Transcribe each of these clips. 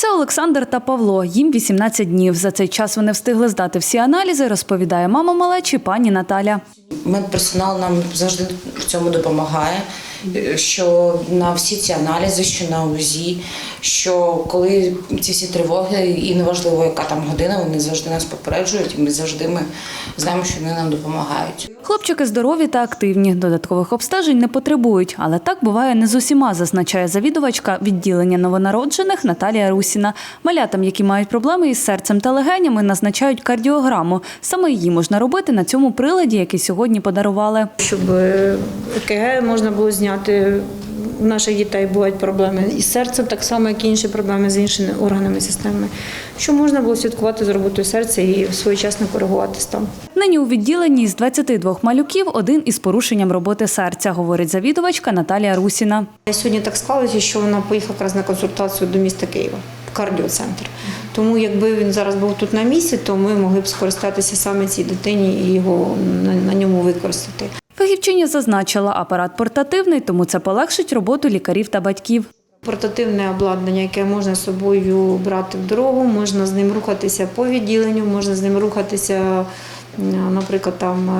Це Олександр та Павло. Їм 18 днів. За цей час вони встигли здати всі аналізи, розповідає мама малечі пані Наталя. Медперсонал нам завжди в цьому допомагає. Що на всі ці аналізи, що на УЗІ, що коли ці всі тривоги, і неважливо, яка там година, вони завжди нас попереджують, і ми завжди ми знаємо, що вони нам допомагають. Хлопчики здорові та активні. Додаткових обстежень не потребують, але так буває не з усіма, зазначає завідувачка відділення новонароджених Наталія Русіна. Малятам, які мають проблеми із серцем та легенями, назначають кардіограму. Саме її можна робити на цьому приладі, який сьогодні подарували. щоб е, ЕКГ можна було зняти. У наших дітей бувають проблеми із серцем, так само, як і інші проблеми з іншими органами системи. Що можна було слідкувати за роботою серця і своєчасно коригувати стан. Нині у відділенні з 22 малюків один із порушенням роботи серця, говорить завідувачка Наталія Русіна. Сьогодні так склалося, що вона поїхала якраз на консультацію до міста Києва, в кардіоцентр. Тому якби він зараз був тут на місці, то ми могли б скористатися саме цій дитині і його на, на ньому використати. Фахівчиня зазначила, апарат портативний, тому це полегшить роботу лікарів та батьків. Портативне обладнання, яке можна з собою брати в дорогу, можна з ним рухатися по відділенню, можна з ним рухатися, наприклад, там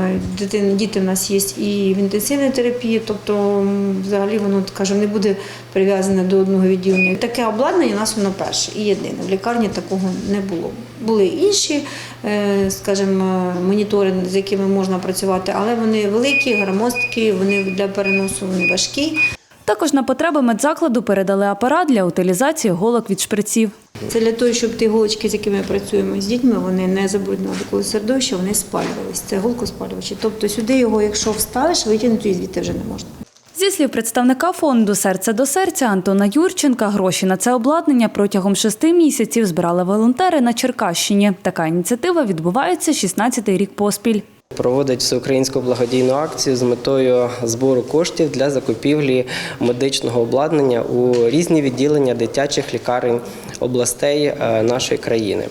е, діти в нас є і в інтенсивній терапії, тобто взагалі воно скажімо, не буде прив'язане до одного відділення. Таке обладнання у нас воно перше і єдине. В лікарні такого не було. Були інші, е, скажімо, монітори, з якими можна працювати, але вони великі, громоздкі, вони для переносу вони важкі. Також на потреби медзакладу передали апарат для утилізації голок від шприців. Це для того, щоб ті голочки, з якими працюємо з дітьми, вони не забруднювали коли середовище, вони спалювалися. Це голкоспалювачі. Тобто сюди його, якщо вставиш, витягнути її звідти вже не можна. Зі слів представника фонду Серце до серця Антона Юрченка, гроші на це обладнання протягом шести місяців збирали волонтери на Черкащині. Така ініціатива відбувається 16-й рік поспіль. Проводить всеукраїнську благодійну акцію з метою збору коштів для закупівлі медичного обладнання у різні відділення дитячих лікарень областей е, нашої країни.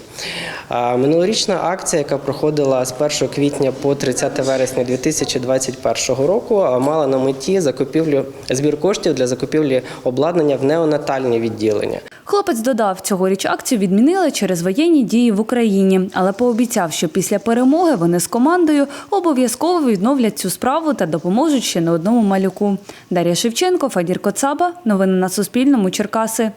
Минулорічна акція, яка проходила з 1 квітня по 30 вересня 2021 року, мала на меті закупівлю збір коштів для закупівлі обладнання в неонатальні відділення. Хлопець додав, цьогоріч акцію відмінили через воєнні дії в Україні, але пообіцяв, що після перемоги вони з командою обов'язково відновлять цю справу та допоможуть ще не одному малюку. Дар'я Шевченко, Фадір Коцаба. Новини на Суспільному. Черкаси.